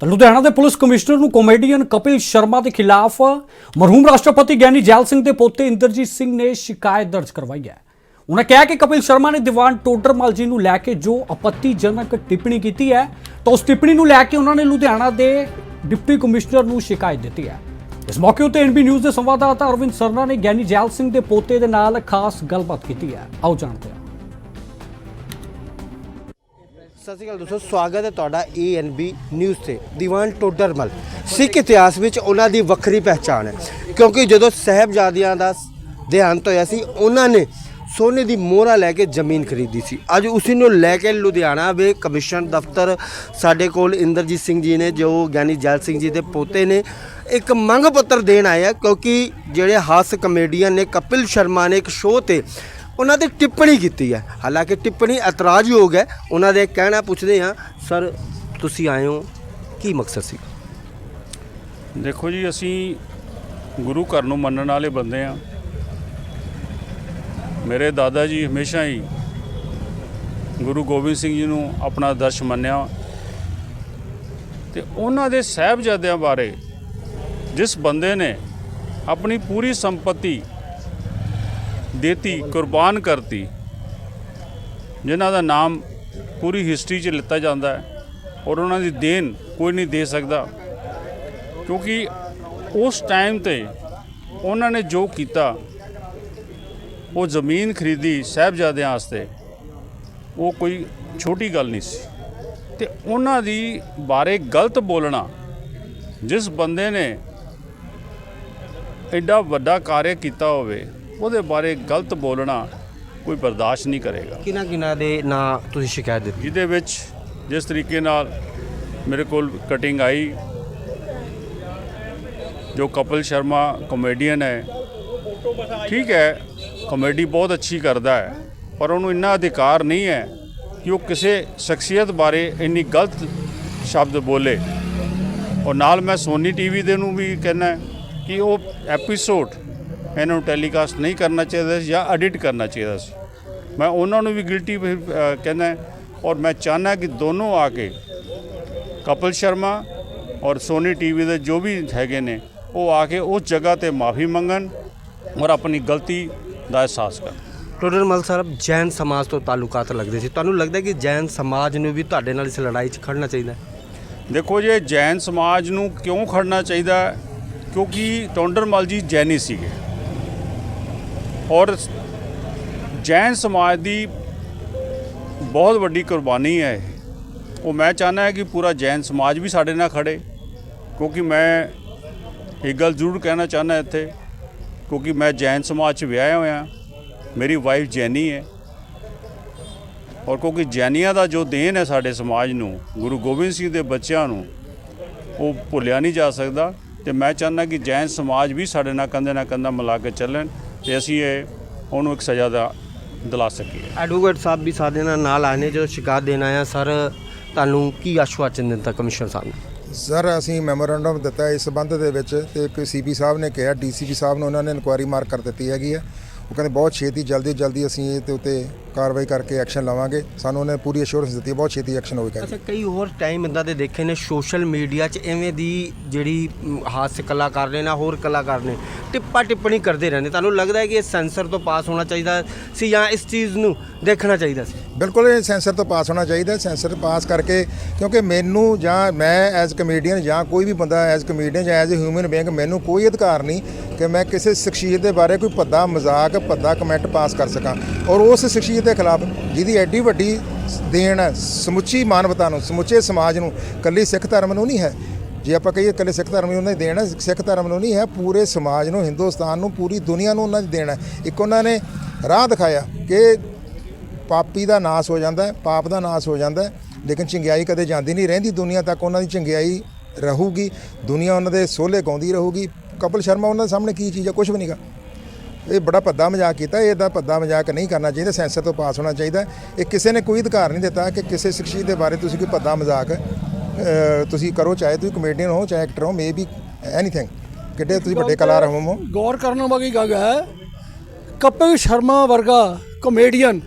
ਤਾਂ ਲੁਧਿਆਣਾ ਦੇ police commissioner ਨੂੰ ਕਾਮੇਡੀਅਨ ਕਪਿਲ ਸ਼ਰਮਾ ਦੇ ਖਿਲਾਫ ਮਰਹੂਮ ਰਾਸ਼ਟਰਪਤੀ ਗਿਆਨੀ ਜੈਲ ਸਿੰਘ ਦੇ ਪੋਤੇ ਇੰਦਰਜੀਤ ਸਿੰਘ ਨੇ ਸ਼ਿਕਾਇਤ ਦਰਜ ਕਰਵਾਈ ਹੈ। ਉਹਨਾਂ ਕਿਹਾ ਕਿ ਕਪਿਲ ਸ਼ਰਮਾ ਨੇ ਦੀਵਾਨ ਟੋਡਰਮਲ ਜੀ ਨੂੰ ਲੈ ਕੇ ਜੋ ਆਪੱਤੀਜਨਕ ਟਿੱਪਣੀ ਕੀਤੀ ਹੈ, ਤਾਂ ਉਸ ਟਿੱਪਣੀ ਨੂੰ ਲੈ ਕੇ ਉਹਨਾਂ ਨੇ ਲੁਧਿਆਣਾ ਦੇ ਡਿਪਟੀ ਕਮਿਸ਼ਨਰ ਨੂੰ ਸ਼ਿਕਾਇਤ ਦਿੱਤੀ ਹੈ। ਇਸ ਮੌਕੇ ਉੱਤੇ ਐਨਬੀ ਨਿਊਜ਼ ਦੇ ਸੰਵਾਦਦਾਤਾ ਅਰਵਿੰਦ ਸਰਨਾ ਨੇ ਗਿਆਨੀ ਜੈਲ ਸਿੰਘ ਦੇ ਪੋਤੇ ਦੇ ਨਾਲ ਖਾਸ ਗੱਲਬਾਤ ਕੀਤੀ ਹੈ। ਆਓ ਜਾਣਦੇ ਹਾਂ। ਸਤਿ ਸ਼੍ਰੀ ਅਕਾਲ ਦੋਸਤੋ, ਸਵਾਗਤ ਹੈ ਤੁਹਾਡਾ ਏਐਨਬੀ ਨਿਊਜ਼ ਤੇ, ਦੀਵਾਨ ਟੋਡਰਮਲ। ਸਿੱਖ ਇਤਿਹਾਸ ਵਿੱਚ ਉਹਨਾਂ ਦੀ ਵੱਖਰੀ ਪਹਿਚਾਣ ਹੈ, ਕਿਉਂਕਿ ਜਦੋਂ ਸਹਿਬਜ਼ਾਦਿਆਂ ਦਾ ਦੇਹਾਂਤ ਹੋਇਆ ਸੀ, ਉਹਨਾਂ ਨੇ ਸੋਨੇ ਦੀ ਮੋਹਰਾ ਲੈ ਕੇ ਜ਼ਮੀਨ ਖਰੀਦੀ ਸੀ। ਅੱਜ ਉਸੇ ਨੂੰ ਲੈ ਕੇ ਲੁਧਿਆਣਾ ਵੇ ਕਮਿਸ਼ਨ ਦਫ਼ਤਰ ਸਾਡੇ ਕੋਲ ਇੰਦਰਜੀਤ ਸਿੰਘ ਜੀ ਨੇ, ਜੋ ਗਿਆਨੀ ਜੈਲ ਸਿੰਘ ਜੀ ਦੇ ਪੋਤੇ ਨੇ, ਇੱਕ ਮੰਗ ਪੱਤਰ ਦੇਣ ਆਏ ਆ, ਕਿਉਂਕਿ ਜਿਹੜੇ ਹਾਸ ਕਮੇਡੀਅਨ ਨੇ, ਕਪਿਲ ਸ਼ਰਮਾ ਨੇ ਇੱਕ ਸ਼ੋਅ ਤੇ ਉਹਨਾਂ ਦੀ ਟਿੱਪਣੀ ਕੀਤੀ ਹੈ। ਹਾਲਾਂਕਿ ਟਿੱਪਣੀ ਇਤਰਾਜ਼ਯੋਗ ਹੈ। ਉਹਨਾਂ ਦੇ ਕਹਿਣਾ ਪੁੱਛਦੇ ਹਾਂ, ਸਰ, ਤੁਸੀਂ ਆਏ ਹੋ। ਕੀ ਮਕਸਦ ਸੀ? ਦੇਖੋ ਜੀ, ਅਸੀਂ ਗੁਰੂ ਘਰ ਨੂੰ ਮੰਨਣ ਵਾਲੇ ਬੰਦੇ ਆ ਮੇਰੇ ਦਾਦਾ ਜੀ ਹਮੇਸ਼ਾ ਹੀ ਗੁਰੂ ਗੋਬਿੰਦ ਸਿੰਘ ਜੀ ਨੂੰ ਆਪਣਾ ਆਦਰਸ਼ ਮੰਨਿਆ। ਤੇ ਉਹਨਾਂ ਦੇ ਸਹਿਬਜ਼ਾਦਿਆਂ ਬਾਰੇ ਜਿਸ ਬੰਦੇ ਨੇ ਆਪਣੀ ਪੂਰੀ ਸੰਪਤੀ ਦੇਤੀ, ਕੁਰਬਾਨ ਕਰਤੀ, ਜਿਨ੍ਹਾਂ ਦਾ ਨਾਮ ਪੂਰੀ ਹਿਸਟਰੀ 'ਚ ਲਿੱਤਾ ਜਾਂਦਾ ਹੈ ਔਰ ਉਹਨਾਂ ਦੀ ਦੇਣ ਕੋਈ ਨਹੀਂ ਦੇ ਸਕਦਾ। ਕਿਉਂਕਿ ਉਸ ਟਾਈਮ ਤੇ ਉਹਨਾਂ ਨੇ ਜੋ ਕੀਤਾ, ਉਹ ਜ਼ਮੀਨ ਖਰੀਦੀ ਸਾਹਿਬਜ਼ਾਦਿਆਂ ਵਾਸਤੇ, ਉਹ ਕੋਈ ਛੋਟੀ ਗੱਲ ਨਹੀਂ ਸੀ। ਤੇ ਉਹਨਾਂ ਦੀ ਬਾਰੇ ਗਲਤ ਬੋਲਣਾ, ਜਿਸ ਬੰਦੇ ਨੇ ਐਡਾ ਵੱਡਾ ਕਾਰਜ ਕੀਤਾ ਹੋਵੇ ਉਹਦੇ ਬਾਰੇ ਗਲਤ ਬੋਲਣਾ ਕੋਈ ਬਰਦਾਸ਼ਤ ਨਹੀਂ ਕਰੇਗਾ। ਕਿਹਨਾਂ ਕਿਹਨਾਂ ਦੇ ਨਾਂ ਤੁਸੀਂ ਸ਼ਿਕਾਇਤ ਦਿੱਤੀ? ਜਿਹਦੇ ਵਿੱਚ ਜਿਸ ਤਰੀਕੇ ਨਾਲ ਮੇਰੇ ਕੋਲ ਕਟਿੰਗ ਆਈ ਜੋ ਕਪਿਲ ਸ਼ਰਮਾ ਕਾਮੇਡੀਅਨ ਹੈ। ਠੀਕ ਹੈ ਕਾਮੇਡੀ ਬਹੁਤ ਅੱਛੀ ਕਰਦਾ ਹੈ ਪਰ ਉਹਨੂੰ ਇੰਨਾ ਅਧਿਕਾਰ ਨਹੀਂ ਹੈ ਕਿ ਉਹ ਕਿਸੇ ਸ਼ਖਸੀਅਤ ਬਾਰੇ ਇੰਨੀ ਗਲਤ ਸ਼ਬਦ ਬੋਲੇ। ਔਰ ਨਾਲ ਮੈਂ ਸੋਨੀ ਟੀਵੀ ਦੇ ਨੂੰ ਵੀ ਕਹਿਣਾ ਕਿ ਉਹ ਐਪੀਸੋਡ ਇਹਨਾਂ ਨੂੰ ਟੈਲੀਕਾਸਟ ਨਹੀਂ ਕਰਨਾ ਚਾਹੀਦਾ ਸੀ ਜਾਂ ਐਡਿਟ ਕਰਨਾ ਚਾਹੀਦਾ ਸੀ। ਮੈਂ ਉਹਨਾਂ ਨੂੰ ਵੀ ਗਿਲਟੀ ਕਹਿੰਦਾ ਔਰ ਮੈਂ ਚਾਹਨਾ ਕਿ ਦੋਨੋਂ ਆ ਕੇ ਕਪਿਲ ਸ਼ਰਮਾ ਔਰ ਸੋਨੀ ਟੀਵੀ ਦੇ ਜੋ ਵੀ ਹੈਗੇ ਨੇ ਉਹ ਆ ਕੇ ਉਸ ਜਗ੍ਹਾ ਤੇ ਮਾਫੀ ਮੰਗਣ ਔਰ ਆਪਣੀ ਗਲਤੀ ਦਾ ਅਹਿਸਾਸ ਕਰਨ। ਟੋਡਰਮਲ ਸਾਹਿਬ ਜੈਨ ਸਮਾਜ ਤੋਂ ਤਾਲੁਕਾਤ ਲੱਗਦੇ ਸੀ। ਤੁਹਾਨੂੰ ਲੱਗਦਾ ਕਿ ਜੈਨ ਸਮਾਜ ਨੂੰ ਵੀ ਤੁਹਾਡੇ ਨਾਲ ਇਸ ਲੜਾਈ 'ਚ ਖੜਨਾ ਚਾਹੀਦਾ? ਦੇਖੋ ਜੇ ਜੈਨ ਸਮਾਜ ਨੂੰ ਕਿਉਂ ਖੜਨਾ ਚਾਹੀਦਾ? ਕਿਉਂਕਿ ਟੋਂਡਰਮਲ ਜੀ ਜੈਨੀ ਸੀਗੇ। ਔਰ ਜੈਨ ਸਮਾਜ ਦੀ ਬਹੁਤ ਵੱਡੀ ਕੁਰਬਾਨੀ ਹੈ ਇਹ। ਉਹ ਮੈਂ ਚਾਹੁੰਦਾ ਹਾਂ ਕਿ ਪੂਰਾ ਜੈਨ ਸਮਾਜ ਵੀ ਸਾਡੇ ਨਾਲ ਖੜੇ, ਕਿਉਂਕਿ ਮੈਂ ਇੱਕ ਗੱਲ ਜ਼ਰੂਰ ਕਹਿਣਾ ਚਾਹੁੰਦਾ ਇੱਥੇ, ਕਿਉਂਕਿ ਮੈਂ ਜੈਨ ਸਮਾਜ 'ਚ ਵਿਆਹਿਆ ਹੋਇਆ, ਮੇਰੀ ਵਾਈਫ ਜੈਨੀ ਹੈ। ਔਰ ਕਿਉਂਕਿ ਜੈਨੀਆਂ ਦਾ ਜੋ ਦੇਣ ਹੈ ਸਾਡੇ ਸਮਾਜ ਨੂੰ, ਗੁਰੂ ਗੋਬਿੰਦ ਸਿੰਘ ਦੇ ਬੱਚਿਆਂ ਨੂੰ, ਉਹ ਭੁੱਲਿਆ ਨਹੀਂ ਜਾ ਸਕਦਾ। ਤੇ ਮੈਂ ਚਾਹੁੰਦਾ ਕਿ ਜੈਨ ਸਮਾਜ ਵੀ ਸਾਡੇ ਨਾਲ ਕੰਧੇ ਨਾਲ ਕੰਧਾ ਮਿਲਾ ਕੇ ਚੱਲਣ। ਤੇ ਅਸੀਂ ਇਹ ਉਹਨੂੰ ਇੱਕ ਸਜ਼ਾ ਦਾ ਦਿਲਾ ਸਕੀਏ। ਐਡਵੋਕੇਟ ਸਾਹਿਬ ਵੀ ਸਾਡੇ ਨਾਲ ਨਾਲ ਆਏ ਨੇ ਜਦੋਂ ਸ਼ਿਕਾਇਤ ਦੇਣ ਆਇਆ ਸਰ ਤੁਹਾਨੂੰ ਕੀ ਆਸ਼ਵਾਸਨ ਦਿੱਤਾ ਕਮਿਸ਼ਨਰ ਸਾਹਿਬ ਨੇ? ਸਰ ਅਸੀਂ ਮੈਮੋਰੈਂਡਮ ਦਿੱਤਾ ਇਸ ਸੰਬੰਧ ਦੇ ਵਿੱਚ ਤੇ ਇੱਕ ਸੀਪੀ ਸਾਹਿਬ ਨੇ ਕਿਹਾ ਡੀਸੀਪੀ ਸਾਹਿਬ ਨੇ ਉਹਨਾਂ ਨੇ ਇਨਕੁਆਇਰੀ ਮਾਰਕ ਕਰ ਦਿੱਤੀ ਹੈਗੀ ਹੈ। ਉਹ ਕਹਿੰਦੇ ਬਹੁਤ ਛੇਤੀ ਜਲਦੀ ਜਲਦੀ ਅਸੀਂ ਇਹ ਤੇ ਉੱਤੇ ਕਾਰਵਾਈ ਕਰਕੇ ਐਕਸ਼ਨ ਲਵਾਂਗੇ। ਸਾਨੂੰ ਉਹਨੇ ਪੂਰੀ ਅਸ਼ੋਰੈਂਸ ਦਿੱਤੀ ਹੈ, ਬਹੁਤ ਛੇਤੀ ਐਕਸ਼ਨ ਹੋਵੇਗਾ ਅੱਛਾ ਕਈ ਹੋਰ ਟਾਈਮ ਇਦਾਂ ਦੇ ਦੇਖੇ ਨੇ ਸੋਸ਼ਲ ਮੀਡੀਆ 'ਚ ਐਵੇਂ ਦੀ ਜਿਹੜੀ ਹਾस्य ਕਲਾਕਾਰ ਨੇ ਨਾ ਹੋਰ ਕਲਾਕਾਰ ਨੇ ਟਿੱਪਾ ਟਿੱਪਣੀ ਕਰਦੇ ਰਹਿੰਦੇ। ਤੁਹਾਨੂੰ ਲੱਗਦਾ ਹੈ ਕਿ ਇਹ ਸੈਂਸਰ ਤੋਂ ਪਾਸ ਹੋਣਾ ਚਾਹੀਦਾ ਸੀ ਜਾਂ ਇਸ ਚੀਜ਼ ਨੂੰ ਦੇਖਣਾ ਚਾਹੀਦਾ ਸੀ? ਬਿਲਕੁਲ ਇਹ ਸੈਂਸਰ ਤੋਂ ਪਾਸ ਹੋਣਾ ਚਾਹੀਦਾ ਸੈਂਸਰ ਪਾਸ ਕਰਕੇ ਕਿਉਂਕਿ ਮੈਨੂੰ ਜਾਂ ਮੈਂ ਐਜ਼ ਕਮੇਡੀਅਨ ਜਾਂ ਕੋਈ ਵੀ ਬੰਦਾ ਐਜ਼ ਕਮੇਡੀਅਨ ਜਾਂ ਐਜ਼ ਅ ਹਿਊਮਨ ਬੀਇੰਗ ਮੈਨੂੰ ਕੋਈ ਅਧਿਕਾਰ ਨਹੀਂ ਕਿ ਮੈਂ ਕਿਸੇ ਸ਼ਖਸੀਅਤ ਦੇ ਬਾਰੇ ਕੋਈ ਭੱਦਾ ਮਜ਼ਾਕ ਭੱਦਾ ਕਮੈਂਟ ਪਾਸ ਕਰ ਸਕਾਂ। ਔਰ ਉਸ ਸ਼ਖਸੀਅਤ ਦੇ ਖਿਲਾਫ ਜਿਹਦੀ ਐਡੀ ਵੱਡੀ ਦੇਣ ਹੈ ਸਮੁੱਚੀ ਮਾਨਵਤਾ ਨੂੰ, ਸਮੁੱਚੇ ਸਮਾਜ ਨੂੰ ਕੱਲੀ ਸਿੱਖ ਧਰਮ ਨੂੰ ਨਹੀਂ ਹੈ। ਜੇ ਆਪਾਂ ਕਹੀਏ ਇਕੱਲੇ ਸਿੱਖ ਧਰਮ ਨੂੰ ਉਹਨਾਂ ਦੀ ਦੇਣ ਹੈ ਸਿੱਖ ਧਰਮ ਨੂੰ ਨਹੀਂ ਹੈ, ਪੂਰੇ ਸਮਾਜ ਨੂੰ, ਹਿੰਦੁਸਤਾਨ ਨੂੰ, ਪੂਰੀ ਦੁਨੀਆ ਨੂੰ ਉਹਨਾਂ ਦੀ ਦੇਣ ਹੈ। ਇੱਕ ਉਹਨਾਂ ਨੇ ਰਾਹ ਦਿਖਾਇਆ ਕਿ ਪਾਪੀ ਦਾ ਨਾਸ ਹੋ ਜਾਂਦਾ ਹੈ, ਪਾਪ ਦਾ ਨਾਸ ਹੋ ਜਾਂਦਾ ਹੈ, ਲੇਕਿਨ ਚੰਗਿਆਈ ਕਦੇ ਜਾਂਦੀ ਨਹੀਂ ਰਹਿੰਦੀ। ਦੁਨੀਆ ਤੱਕ ਉਹਨਾਂ ਦੀ ਚੰਗਿਆਈ ਰਹੂਗੀ, ਦੁਨੀਆ ਉਹਨਾਂ ਦੇ ਸੋਲੇ ਗਾਉਂਦੀ ਰਹੂਗੀ। ਕਪਿਲ ਸ਼ਰਮਾ ਉਹਨਾਂ ਦੇ ਸਾਹਮਣੇ ਕੀ ਚੀਜ਼ ਹੈ? ਕੁਝ ਵੀ ਨਹੀਂਗਾ ਇਹ ਬੜਾ ਭੱਦਾ ਮਜ਼ਾਕ ਕੀਤਾ ਇਹ ਦਾ ਭੱਦਾ ਮਜ਼ਾਕ ਨਹੀਂ ਕਰਨਾ ਚਾਹੀਦਾ ਸੈਂਸਰ ਤੋਂ ਪਾਸ ਹੋਣਾ ਚਾਹੀਦਾ। ਇਹ ਕਿਸੇ ਨੇ ਕੋਈ ਅਧਿਕਾਰ ਨਹੀਂ ਦਿੱਤਾ ਕਿ ਕਿਸੇ ਸ਼ਖਸੀਅਤ ਦੇ ਬਾਰੇ ਤੁਸੀਂ ਕੋਈ ਭੱਦਾ ਮਜ਼ਾਕ ਤੁਸੀਂ ਕਰੋ ਚਾਹੇ ਤੁਸੀਂ ਕਮੇਡੀਅਨ ਹੋ ਚਾਹੇ ਐਕਟਰ ਹੋ ਮੇ ਬੀ ਐਨੀਥਿੰਗ ਕਿੱਡੇ ਤੁਸੀਂ ਵੱਡੇ ਕਲਾਕਾਰ ਹੋ ਗੌਰ ਕਰਨ ਵਾਲੀ ਗੱਲ ਹੈ ਕਪਿਲ ਸ਼ਰਮਾ ਵਰਗਾ ਕਮੇਡੀਅਨ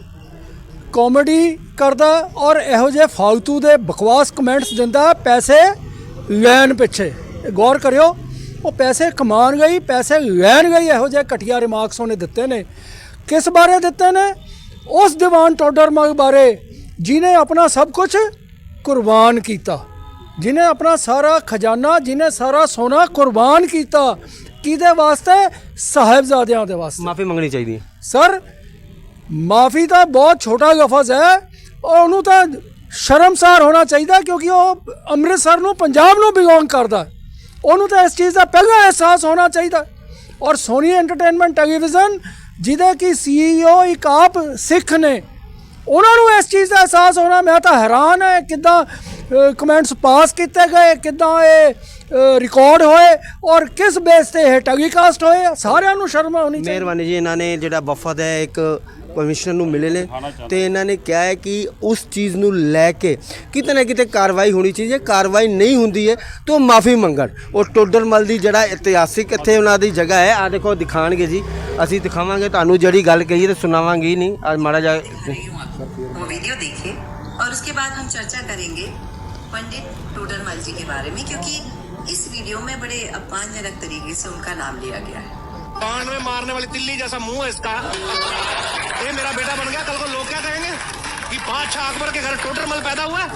ਕਾਮੇਡੀ ਕਰਦਾ ਔਰ ਇਹੋ ਜਿਹੇ ਫालतू ਦੇ ਬਕਵਾਸ ਕਮੈਂਟਸ ਦਿੰਦਾ ਪੈਸੇ ਲੈਣ ਪਿੱਛੇ। ਗੌਰ ਕਰਿਓ। ਉਹ ਪੈਸੇ ਕਮਾਉਣ ਗਈ ਪੈਸੇ ਲੈਣ ਗਈ ਇਹੋ ਜਿਹੇ ਘਟੀਆ ਰਿਮਾਰਕਸ ਉਹਨੇ ਦਿੱਤੇ ਨੇ। ਕਿਸ ਬਾਰੇ ਦਿੱਤੇ ਨੇ? ਉਸ ਦੀਵਾਨ ਟੋਡਰਮਲ ਬਾਰੇ ਜਿਨੇ ਆਪਣਾ ਸਭ ਕੁਝ ਕੁਰਬਾਨ ਕੀਤਾ। ਜਿਨੇ ਆਪਣਾ ਸਾਰਾ ਖਜ਼ਾਨਾ ਜਿਨੇ ਸਾਰਾ ਸੋਨਾ ਕੁਰਬਾਨ ਕੀਤਾ। ਕਿਹਦੇ ਵਾਸਤੇ? ਸਾਹਿਬਜ਼ਾਦਿਆਂ ਦੇ ਵਾਸਤੇ। ਮਾਫੀ ਮੰਗਣੀ ਚਾਹੀਦੀ ਹੈ। ਸਰ ਮਾਫੀ ਤਾਂ ਬਹੁਤ ਛੋਟਾ ਲਫ਼ਜ਼ ਹੈ। ਉਹਨੂੰ ਤਾਂ ਸ਼ਰਮਸਾਰ ਹੋਣਾ ਚਾਹੀਦਾ ਕਿਉਂਕਿ ਉਹ ਅੰਮ੍ਰਿਤਸਰ ਨੂੰ ਪੰਜਾਬ ਨੂੰ ਬਿਲੋਂਗ ਕਰਦਾ। ਉਹਨੂੰ ਤਾਂ ਇਸ ਚੀਜ਼ ਦਾ ਪਹਿਲਾਂ ਅਹਿਸਾਸ ਹੋਣਾ ਚਾਹੀਦਾ। ਔਰ ਸੋਨੀ ਐਂਟਰਟੇਨਮੈਂਟ ਟੈਲੀਵਿਜ਼ਨ ਜਿਹਦੇ ਕੀ ਸੀਈਓ ਇੱਕ ਆਪ ਸਿੱਖ ਨੇ, ਉਹਨਾਂ ਨੂੰ ਇਸ ਚੀਜ਼ ਦਾ ਅਹਿਸਾਸ ਹੋਣਾ, ਮੈਂ ਤਾਂ ਹੈਰਾਨ ਹੈ ਕਿਦਾਂ ਕਮੈਂਟਸ ਪਾਸ ਕੀਤੇ ਗਏ, ਕਿਦਾਂ ਇਹ ਰਿਕਾਰਡ ਹੋਏ, ਔਰ ਕਿਸ ਬੇਸ ਤੇ ਇਹ ਟੈਲੀਕਾਸਟ ਹੋਏ, ਸਾਰਿਆਂ ਨੂੰ ਸ਼ਰਮ ਆਉਣੀ ਚਾਹੀਦੀ। ਮਿਹਰਬਾਨੀ ਜੀ, ਇਹਨਾਂ ਨੇ ਜਿਹੜਾ ਵਫਦ ਹੈ, ਇੱਕ ਕਮਿਸ਼ਨਰ ਨੂੰ ਮਿਲੇ ਨੇ ਤੇ ਇਹਨਾਂ ਨੇ ਕਿਹਾ ਹੈ ਕਿ ਉਸ ਚੀਜ਼ ਨੂੰ ਲੈ ਕੇ ਕਿਤੇ ਨਾ ਕਿਤੇ ਕਾਰਵਾਈ ਹੋਣੀ ਚਾਹੀਦੀ ਹੈ ਕਾਰਵਾਈ ਨਹੀਂ ਹੁੰਦੀ ਹੈ ਤਾਂ ਉਹ ਮਾਫੀ ਮੰਗਣ ਉਹ ਟੋਡਰਮਲ ਦੀ ਜਿਹੜਾ ਇਤਿਹਾਸਿਕ ਇੱਥੇ ਉਹਨਾਂ ਦੀ ਜਗ੍ਹਾ ਹੈ ਆ ਦੇਖੋ ਦਿਖਾਣਗੇ ਜੀ ਅਸੀਂ ਦਿਖਾਵਾਂਗੇ ਤੁਹਾਨੂੰ ਜਿਹੜੀ ਗੱਲ ਕਹੀ ਤੇ ਸੁਣਾਵਾਂਗੇ ਹੀ ਨਹੀਂ ਅੱਜ ਮਾੜਾ ਜਾ वो वीडियो देखिए और उसके बाद हम चर्चा करेंगे पंडित टोडरमल जी के बारे में क्योंकि इस वीडियो में बड़े अपमानजनक तरीके से उनका नाम लिया गया है कान में मारने वाली तिल्ली जैसा मुंह है इसका ये मेरा बेटा बन गया कल को लोग क्या कहेंगे कि बादशाह अकबर के घर टोटरमल पैदा हुआ है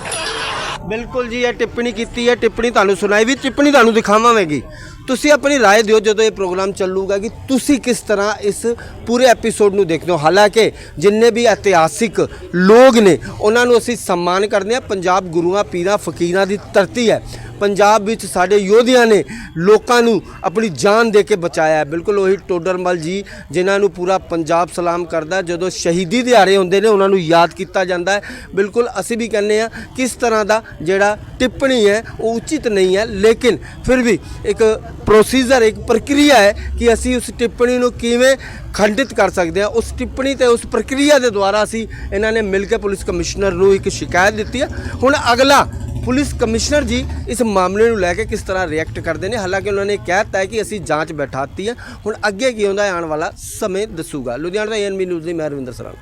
ਬਿਲਕੁਲ ਜੀ ਇਹ ਟਿੱਪਣੀ ਕੀਤੀ ਹੈ ਟਿੱਪਣੀ ਤੁਹਾਨੂੰ ਸੁਣਾਈ ਵੀ ਟਿੱਪਣੀ ਤੁਹਾਨੂੰ ਦਿਖਾਵਾਂਗੀ ਤੁਸੀਂ ਆਪਣੀ رائے ਦਿਓ ਜਦੋਂ ਇਹ ਪ੍ਰੋਗਰਾਮ ਚੱਲੂਗਾ ਕਿ ਤੁਸੀਂ ਕਿਸ ਤਰ੍ਹਾਂ ਇਸ ਪੂਰੇ ਐਪੀਸੋਡ ਨੂੰ ਦੇਖਦੇ ਹੋ ਹਾਲਾਂਕਿ ਜਿੰਨੇ ਵੀ ਇਤਿਹਾਸਿਕ ਲੋਕ ਨੇ ਉਹਨਾਂ ਨੂੰ ਅਸੀਂ ਸਨਮਾਨ ਕਰਦੇ ਹਾਂ ਪੰਜਾਬ ਗੁਰੂਆਂ ਪੀਰਾਂ ਫਕੀਰਾਂ ਦੀ ਧਰਤੀ ਹੈ ਪੰਜਾਬ ਵਿੱਚ ਸਾਡੇ ਯੋਧਿਆਂ ਨੇ ਲੋਕਾਂ ਨੂੰ ਆਪਣੀ ਜਾਨ ਦੇ ਕੇ ਬਚਾਇਆ ਹੈ ਬਿਲਕੁਲ ਉਹੀ ਟੋਡਰਮਲ ਜੀ ਜਿਨ੍ਹਾਂ ਨੂੰ ਪੂਰਾ ਪੰਜਾਬ ਸਲਾਮ ਕਰਦਾ ਹੈ। ਜਦੋਂ ਸ਼ਹੀਦੀ ਦਿਹਾੜੇ ਹੁੰਦੇ ਨੇ ਉਹਨਾਂ ਨੂੰ ਯਾਦ ਕੀਤਾ ਜਾਂਦਾ ਹੈ ਬਿਲਕੁਲ ਅਸੀਂ ਵੀ ਕਹਿੰਦੇ ਆ ਕਿਸ ਤਰ੍ਹਾਂ ਦਾ ਜਿਹੜਾ ਟਿੱਪਣੀ ਹੈ ਉਹ ਉਚਿਤ ਨਹੀਂ ਹੈ ਲੇਕਿਨ ਫਿਰ ਵੀ ਇੱਕ ਪ੍ਰੋਸੀਜਰ ਇੱਕ ਪ੍ਰਕਿਰਿਆ ਹੈ ਕਿ ਅਸੀਂ ਉਸ ਟਿੱਪਣੀ ਨੂੰ ਕਿਵੇਂ ਖੰਡਿਤ ਕਰ ਸਕਦੇ ਹਾਂ। ਉਸ ਟਿੱਪਣੀ ਤੇ ਉਸ ਪ੍ਰਕਿਰਿਆ ਦੇ ਦੁਆਰਾ ਅਸੀਂ ਇਹਨਾਂ ਨੇ ਮਿਲ ਕੇ ਪੁਲਿਸ ਕਮਿਸ਼ਨਰ ਨੂੰ ਇੱਕ ਸ਼ਿਕਾਇਤ ਦਿੱਤੀ ਹੈ। ਹੁਣ ਅਗਲਾ ਪੁਲਿਸ ਕਮਿਸ਼ਨਰ ਜੀ ਇਸ ਮਾਮਲੇ ਨੂੰ ਲੈ ਕੇ ਕਿਸ ਤਰ੍ਹਾਂ ਰਿਐਕਟ ਕਰਦੇ ਨੇ? ਹਾਲਾਂਕਿ ਉਹਨਾਂ ਨੇ ਕਹਿ ਦਿੱਤਾ ਹੈ ਕਿ ਅਸੀਂ ਜਾਂਚ ਬੈਠਾਤੀ ਹੈ। ਹੁਣ ਅੱਗੇ ਕੀ ਹੁੰਦਾ ਆਉਣ ਵਾਲਾ ਸਮੇਂ ਦੱਸੂਗਾ। ਲੁਧਿਆਣਾ ਦਾ ਐਨਬੀ ਨਿਊਜ਼ ਦੀ ਮੈਂ ਰਵਿੰਦਰ ਸਰਾਣਾ